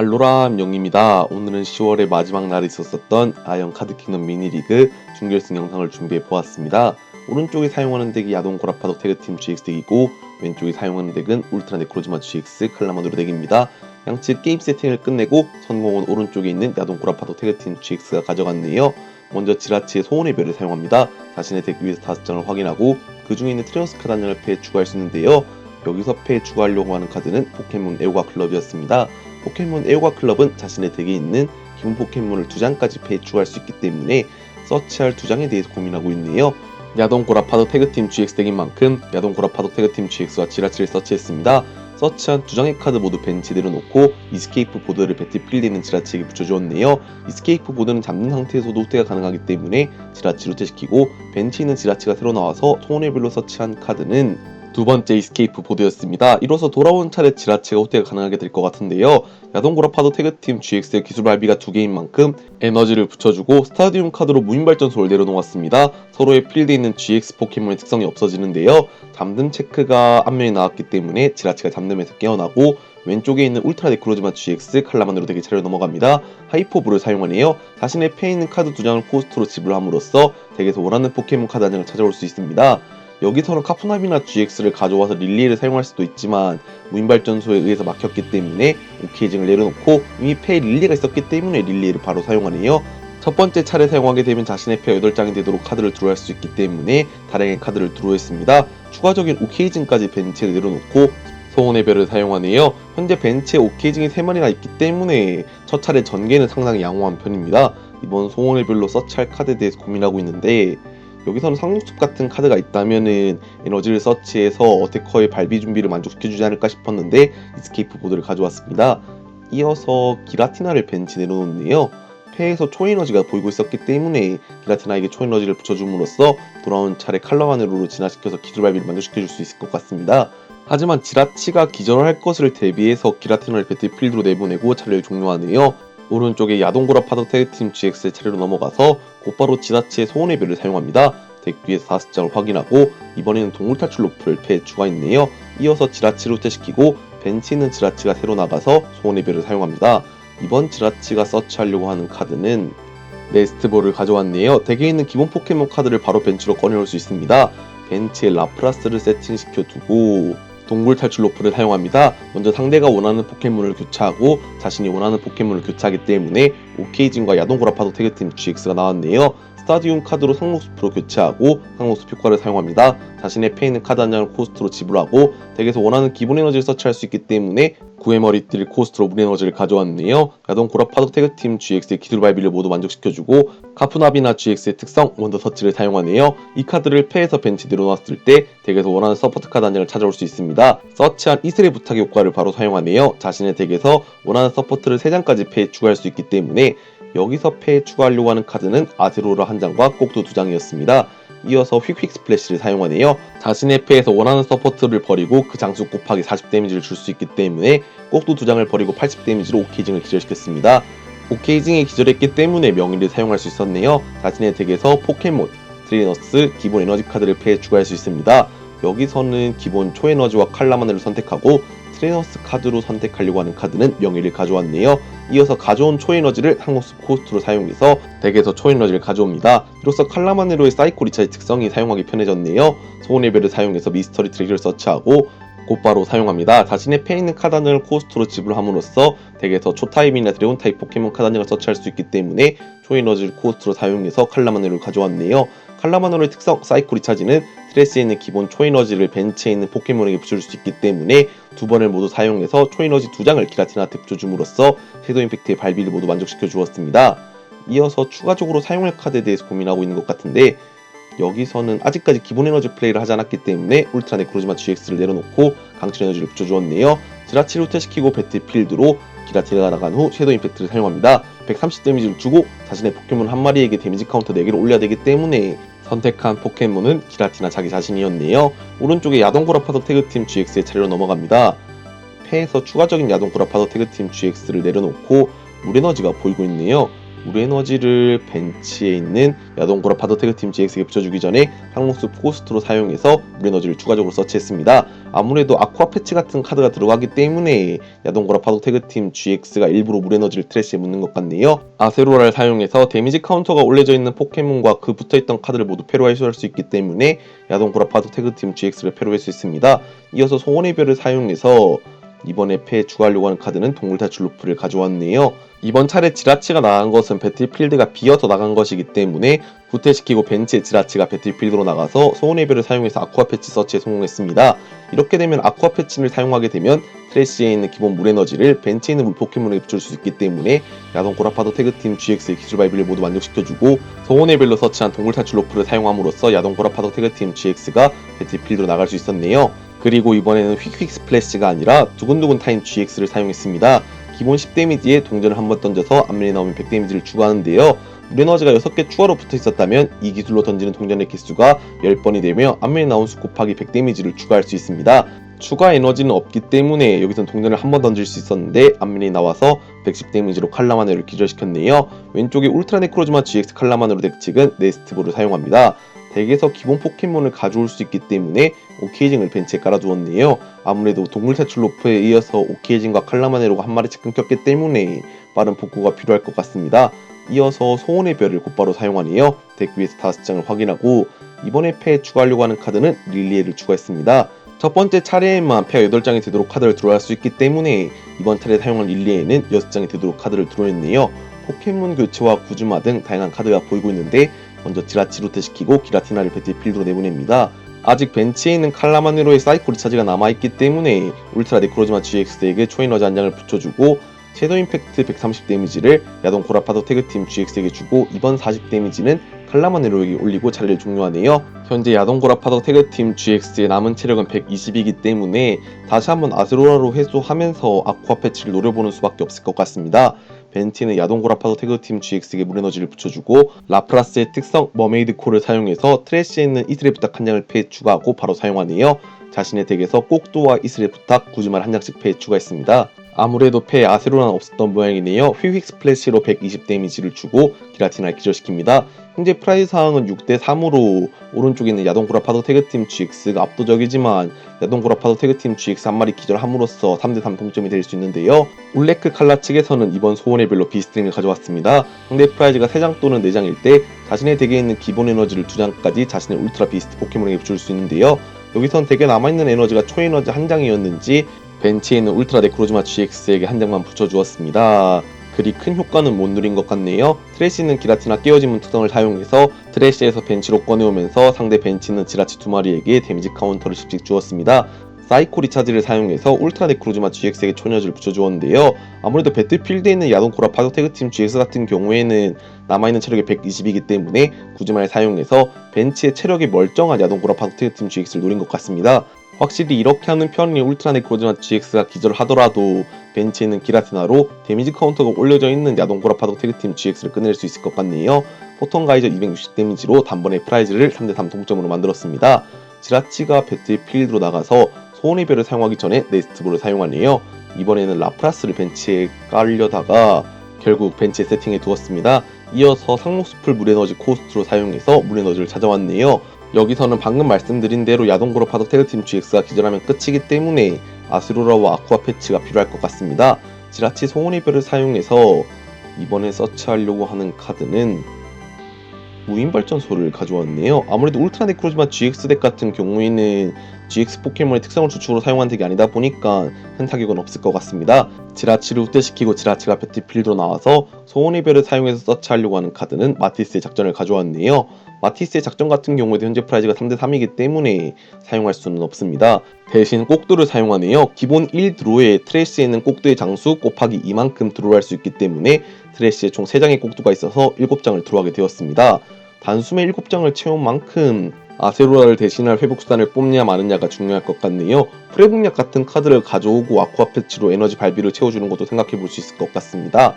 알로라 영입니다. 오늘은 10월의 마지막 날에 있었었던 아영 카드킹덤 미니리그 준결승 영상을 준비해 보았습니다. 오른쪽에 사용하는 덱이 야동 고라파독 태그팀 GX 덱이고 왼쪽에 사용하는 덱은 울트라 네크로즈마 GX 칼라마드로 덱입니다. 양측 게임 세팅을 끝내고 성공은 오른쪽에 있는 야동 고라파독 태그팀 GX가 가져갔네요. 먼저 지라치의 소원의 별을 사용합니다. 자신의 덱 위에서 다섯 장을 확인하고 그 중에 있는 트레오스 카드 한 장을 패에 추가할 수 있는데요. 여기서 패에 추가하려고 하는 카드는 포켓몬 에오가 클럽이었습니다. 포켓몬 에오가 클럽은 자신의 덱에 있는 기본 포켓몬을 두 장까지 추가할 수 있기 때문에 서치할 두 장에 대해서 고민하고 있네요. 야동 고라파도 태그팀 GX 덱인 만큼 야동 고라파도 태그팀 GX와 지라치를 서치했습니다. 서치한 두 장의 카드 모두 벤치 내려놓고 이스케이프 보드를 배틀필드에 있는 지라치에게 붙여주었네요. 이스케이프 보드는 잡는 상태에서도 후퇴가 가능하기 때문에 지라치를 후퇴시키고 벤치에 있는 지라치가 새로 나와서 소원의별로 서치한 카드는 두 번째 이스케이프 보드였습니다. 이로써 돌아온 차례 지라치가 호태가 가능하게 될 것 같은데요. 야동고라 파도 태그팀 GX의 기술 발비가 두 개인 만큼 에너지를 붙여주고 스타디움 카드로 무인발전소를 내려놓았습니다. 서로의 필드에 있는 GX 포켓몬의 특성이 없어지는데요. 잠듦 체크가 앞면에 나왔기 때문에 지라치가 잠듦에서 깨어나고 왼쪽에 있는 울트라 네크로즈마 GX 칼라만으로 덱의 차례로 넘어갑니다. 하이포브를 사용하네요. 자신의 패에 있는 카드 두 장을 코스트로 지불함으로써 덱에서 원하는 포켓몬 카드 한 장을 찾아올 수 있습니다. 여기서는 카푸나비나 GX를 가져와서 릴리를 사용할 수도 있지만 무인발전소에 의해서 막혔기 때문에 오케이징을 내려놓고 이미 패에 릴리가 있었기 때문에 릴리를 바로 사용하네요. 첫 번째 차례 사용하게 되면 자신의 패 8장이 되도록 카드를 드로우할 수 있기 때문에 다량의 카드를 드로우했습니다. 추가적인 오케이징까지 벤치에 내려놓고 소원의 별을 사용하네요. 현재 벤치에 오케이징이 3마리나 있기 때문에 첫 차례 전개는 상당히 양호한 편입니다. 이번 소원의 별로 서치할 카드에 대해서 고민하고 있는데 여기서는 상륙숲 같은 카드가 있다면은 에너지를 서치해서 어태커의 발비 준비를 만족시켜주지 않을까 싶었는데 이스케이프 보드를 가져왔습니다. 이어서 기라티나를 벤치 내려놓네요. 패에서 초에너지가 보이고 있었기 때문에 기라티나에게 초에너지를 붙여줌으로써 돌아온 차례 칼라마네로로 진화시켜서 기술 발비를 만족시켜줄 수 있을 것 같습니다. 하지만 지라치가 기절할 것을 대비해서 기라티나를 배틀필드로 내보내고 차례를 종료하네요. 오른쪽에 야동고라 파도 태그팀 GX의 차례로 넘어가서 곧바로 지라치의 소원의 별을 사용합니다. 덱 위에서 다섯 장을 확인하고 이번에는 동물 탈출 로프를 패에 추가했네요. 이어서 지라치를 후퇴시키고 벤치 있는 지라치가 새로 나가서 소원의 별을 사용합니다. 이번 지라치가 서치하려고 하는 카드는 네스트볼을 가져왔네요. 덱에 있는 기본 포켓몬 카드를 바로 벤치로 꺼내올 수 있습니다. 벤치에 라프라스를 세팅시켜 두고 동굴 탈출 로프를 사용합니다. 먼저 상대가 원하는 포켓몬을 교차하고 자신이 원하는 포켓몬을 교차하기 때문에 오케이진과 야동고라파도 태그팀 GX가 나왔네요. 스타디움 카드로 상록숲으로 교체하고 상록숲 효과를 사용합니다. 자신의 패 있는 카드 한 장을 코스트로 지불하고 덱에서 원하는 기본 에너지를 서치할 수 있기 때문에 구의 머리띠를 코스트로 물 에너지를 가져왔네요. 야동 고라파독 태그팀 GX의 기술 발비를 모두 만족시켜주고 카푸나비나 GX의 특성 원더 서치를 사용하네요. 이 카드를 패에서 벤치 내려놨을 때 덱에서 원하는 서포트 카드 한 장을 찾아올 수 있습니다. 서치한 이슬의 부탁 효과를 바로 사용하네요. 자신의 덱에서 원하는 서포트를 3장까지 패에 추가할 수 있기 때문에 여기서 패에 추가하려고 하는 카드는 아제로라 한 장과 꼭두 두 장이었습니다. 이어서 휙휙 스플래시를 사용하네요. 자신의 패에서 원하는 서포트를 버리고 그 장수 곱하기 40 데미지를 줄 수 있기 때문에 꼭두 두 장을 버리고 80 데미지로 오케이징을 기절시켰습니다. 오케이징이 기절했기 때문에 명의를 사용할 수 있었네요. 자신의 덱에서 포켓몬, 트레이너스, 기본 에너지 카드를 패에 추가할 수 있습니다. 여기서는 기본 초에너지와 칼라마네를 선택하고 트레이너스 카드로 선택하려고 하는 카드는 명의를 가져왔네요. 이어서 가져온 초에너지를 항목숲 코스트로 사용해서 덱에서 초에너지를 가져옵니다. 이로써 칼라마네로의 사이코 리차지 특성이 사용하기 편해졌네요. 소원의 별을 사용해서 미스터리 트랙을 서치하고 곧바로 사용합니다. 자신의 패 있는 장을 코스트로 지불함으로써 덱에서 초타입이나 드래곤 타입 포켓몬 장을 서치할 수 있기 때문에 초에너지를 코스트로 사용해서 칼라마네로를 가져왔네요. 칼라마네로의 특성 사이코 리차지는 트레스에 있는 기본 초에너지를 벤치에 있는 포켓몬에게 붙여줄 수 있기 때문에 두 번을 모두 사용해서 초에너지 두 장을 기라티나한테 붙여줌으로써 섀도우 임팩트의 발비를 모두 만족시켜 주었습니다. 이어서 추가적으로 사용할 카드에 대해서 고민하고 있는 것 같은데 여기서는 아직까지 기본 에너지 플레이를 하지 않았기 때문에 울트라 네크로즈마 GX를 내려놓고 강철 에너지를 붙여주었네요. 지라치를 후퇴시키고 배틀필드로 기라티나가 나간 후 섀도우 임팩트를 사용합니다. 130 데미지를 주고 자신의 포켓몬 한 마리에게 데미지 카운터 4개를 올려야 되기 때문에 선택한 포켓몬은 기라티나 자기 자신이었네요. 오른쪽에 야동고라 파도 태그팀 GX의 차례로 넘어갑니다. 패에서 추가적인 야동고라 파도 태그팀 GX를 내려놓고 물에너지가 보이고 있네요. 우리 에너지를 벤치에 있는 야동고라 파도 태그팀 GX에게 붙여주기 전에 항목수 포스트로 사용해서 우리 에너지를 추가적으로 서치했습니다. 아무래도 아쿠아 패치 같은 카드가 들어가기 때문에 야동고라 파도 태그팀 GX가 일부러 물 에너지를 트래시에 묻는 것 같네요. 아세로라를 사용해서 데미지 카운터가 올려져 있는 포켓몬과 그 붙어있던 카드를 모두 패로할 수 있기 때문에 야동고라 파도 태그팀 GX를 패로할 수 있습니다. 이어서 소원의 별을 사용해서 이번에 패에 추가하려고 하는 카드는 동물 탈출 루프를 가져왔네요. 이번 차례 지라치가 나간 것은 배틀필드가 비어서 나간 것이기 때문에 구태시키고 벤치의 지라치가 배틀필드로 나가서 소원의 별을 사용해서 아쿠아 패치 서치에 성공했습니다. 이렇게 되면 아쿠아 패치를 사용하게 되면 트래시에 있는 기본 물 에너지를 벤치에 있는 물 포켓몬에게 붙일 수 있기 때문에 야동 고라파도 태그팀 GX의 기술 발비를 모두 만족시켜주고 소원의 별로 서치한 동물 탈출 로프를 사용함으로써 야동 고라파도 태그팀 GX가 배틀필드로 나갈 수 있었네요. 그리고 이번에는 휙휙 스플래시가 아니라 두근두근 타임 GX를 사용했습니다. 기본 10데미지에 동전을 한 번 던져서 앞면에 나오면 100데미지를 추가하는데요. 물에너지가 6개 추가로 붙어 있었다면 이 기술로 던지는 동전의 개수가 10번이 되며 앞면에 나온 수 곱하기 100데미지를 추가할 수 있습니다. 추가 에너지는 없기 때문에 여기선 동전을 한 번 던질 수 있었는데 앞면에 나와서 110 데미지로 칼라마네를 기절시켰네요. 왼쪽에 울트라 네크로즈마 GX 칼라마네로 덱측은 네스티브를 사용합니다. 덱에서 기본 포켓몬을 가져올 수 있기 때문에 오케이징을 벤치에 깔아두었네요. 아무래도 동물 탈출 로프에 이어서 오케이징과 칼라마네로가 한 마리씩 끊겼기 때문에 빠른 복구가 필요할 것 같습니다. 이어서 소원의 별을 곧바로 사용하네요. 덱 위에서 5장을 확인하고 이번에 패에 추가하려고 하는 카드는 릴리에를 추가했습니다. 첫 번째 차례에만 패가 8장이 되도록 카드를 들어갈 수 있기 때문에 이번 차례 사용한 릴리에는 6장이 되도록 카드를 들어냈네요. 포켓몬 교체와 구즈마 등 다양한 카드가 보이고 있는데 먼저 지라치 루트시키고 기라티나를 배틀필드로 내보냅니다. 아직 벤치에 있는 칼라마네로의 사이코 리차지가 남아있기 때문에 울트라 네크로즈마 GX에게 초이너즈 한 장을 붙여주고 섀도우 임팩트 130 데미지를 야동 고라파도 태그팀 GX에게 주고 이번 40 데미지는 칼라마네로에게 올리고 자리를 종료하네요. 현재 야동 고라파도 태그팀 GX의 남은 체력은 120이기 때문에 다시 한번 아즈로라로 회수하면서 아쿠아 패치를 노려보는 수밖에 없을 것 같습니다. 벤티는 야동 고라파도 태그팀 GX에게 물에너지를 붙여주고 라프라스의 특성 머메이드 콜을 사용해서 트래시에 있는 이슬의 부탁 한 장을 패에 추가하고 바로 사용하네요. 자신의 덱에서 꼭두와 이슬의 부탁 구즈말 한 장씩 패에 추가했습니다. 아무래도 패에 아세로는 없었던 모양이네요. 휘휙 스플래시로 120 데미지를 주고 기라티나를 기절시킵니다. 현재 프라이즈 상황은 6대 3으로 오른쪽에 있는 야동구라 파도 태그팀 GX가 압도적이지만 야동구라 파도 태그팀 GX 한 마리 기절함으로써 3대 3 동점이 될 수 있는데요. 울레크 칼라 측에서는 이번 소원의 별로 비스트링을 가져왔습니다. 상대 프라이즈가 3장 또는 4장일 때 자신의 덱에 있는 기본 에너지를 2장까지 자신의 울트라 비스트 포켓몬에게 줄 수 있는데요. 여기선 덱에 남아있는 에너지가 초에너지 한 장이었는지 벤치에 있는 울트라 네크로즈마 GX에게 한 장만 붙여주었습니다. 그리 큰 효과는 못 누린 것 같네요. 트래시는 기라티나 깨어지문 특성을 사용해서 트래시에서 벤치로 꺼내오면서 상대 벤치는 지라치 두 마리에게 데미지 카운터를 십씩 주었습니다. 사이코 리차지를 사용해서 울트라 네크로즈마 GX에게 초녀즈를 붙여주었는데요. 아무래도 배틀필드에 있는 야동코라 파도 태그팀 GX 같은 경우에는 남아있는 체력이 120이기 때문에 구즈마를 사용해서 벤치의 체력이 멀쩡한 야동코라 파도 태그팀 GX를 노린 것 같습니다. 확실히 이렇게 하는 편이 울트라 네크로즈마 GX가 기절하더라도 벤치에 있는 기라티나로 데미지 카운터가 올려져 있는 야동고라 파도 태그팀 GX를 끝낼 수 있을 것 같네요. 포톤 가이저 260 데미지로 단번에 프라이즈를 3대3 동점으로 만들었습니다. 지라치가 배틀필드로 나가서 소원의 별을 사용하기 전에 네스트볼을 사용하네요. 이번에는 라프라스를 벤치에 깔려다가 결국 벤치에 세팅해 두었습니다. 이어서 상록수풀 물에너지 코스트로 사용해서 물에너지를 찾아왔네요. 여기서는 방금 말씀드린 대로 야동고로 파도 태그팀 GX가 기절하면 끝이기 때문에 아스로라와 아쿠아 패치가 필요할 것 같습니다. 지라치 소원의 별을 사용해서 이번에 서치하려고 하는 카드는 무인 발전소를 가져왔네요. 아무래도 울트라 네크로즈마 GX 덱 같은 경우에는 GX 포켓몬의 특성을 주축으로 사용한 덱이 아니다 보니까 큰 타격은 없을 것 같습니다. 지라치를 후퇴시키고 지라치가 배틀필드로 나와서 소원의 별을 사용해서 서치하려고 하는 카드는 마티스의 작전을 가져왔네요. 마티스의 작전 같은 경우에도 현재 프라이즈가 3대 3이기 때문에 사용할 수는 없습니다. 대신 꼭두를 사용하네요. 기본 1드로에 트래시에 있는 꼭두의 장수 곱하기 2만큼 드로우할 수 있기 때문에 트래시에 총 3장의 꼭두가 있어서 7장을 드로우하게 되었습니다. 단숨에 7장을 채운 만큼 아세로라를 대신할 회복수단을 뽑냐 마느냐가 중요할 것 같네요. 프레북약 같은 카드를 가져오고 아쿠아 패치로 에너지 발비를 채워주는 것도 생각해 볼 수 있을 것 같습니다.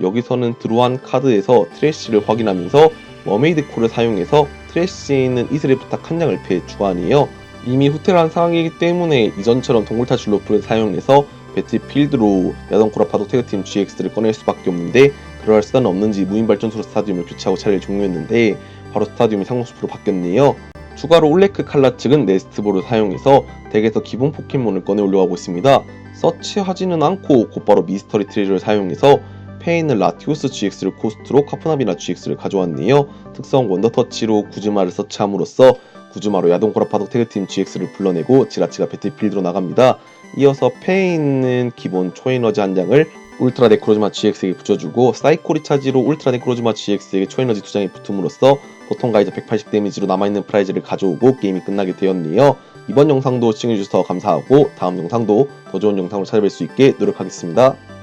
여기서는 드로한 카드에서 트래쉬를 확인하면서 머메이드 콜을 사용해서 트래쉬에 있는 이슬의 부탁 한 장을 패 추가하네요. 이미 후퇴한 상황이기 때문에 이전처럼 동굴탈출 로프를 사용해서 배틀필드로 야동코라 파도 태그팀 GX를 꺼낼 수밖에 없는데 그럴 수단은 없는지 무인 발전소로 스타디움을 교체하고 차례를 종료했는데 바로 스타디움이 상록숲으로 바뀌었네요. 추가로 올레크 칼라 측은 네스트볼을 사용해서 덱에서 기본 포켓몬을 꺼내 올려가고 있습니다. 서치하지는 않고 곧바로 미스터리 트리를 사용해서 페인을 라티오스 GX를 코스트로 카푸나비나 GX를 가져왔네요. 특성 원더터치로 구즈마를 서치함으로써 구즈마로 야동코라파독 태그팀 GX를 불러내고 지라치가 배틀필드로 나갑니다. 이어서 페인은 기본 초에너지 한 장을 울트라 네크로즈마 GX에게 붙여주고 사이코 리차지로 울트라 네크로즈마 GX에게 초에너지 두 장이 붙음으로써 보통 가이저 180 데미지로 남아있는 프라이즈를 가져오고 게임이 끝나게 되었네요. 이번 영상도 시청해주셔서 감사하고 다음 영상도 더 좋은 영상으로 찾아뵐 수 있게 노력하겠습니다.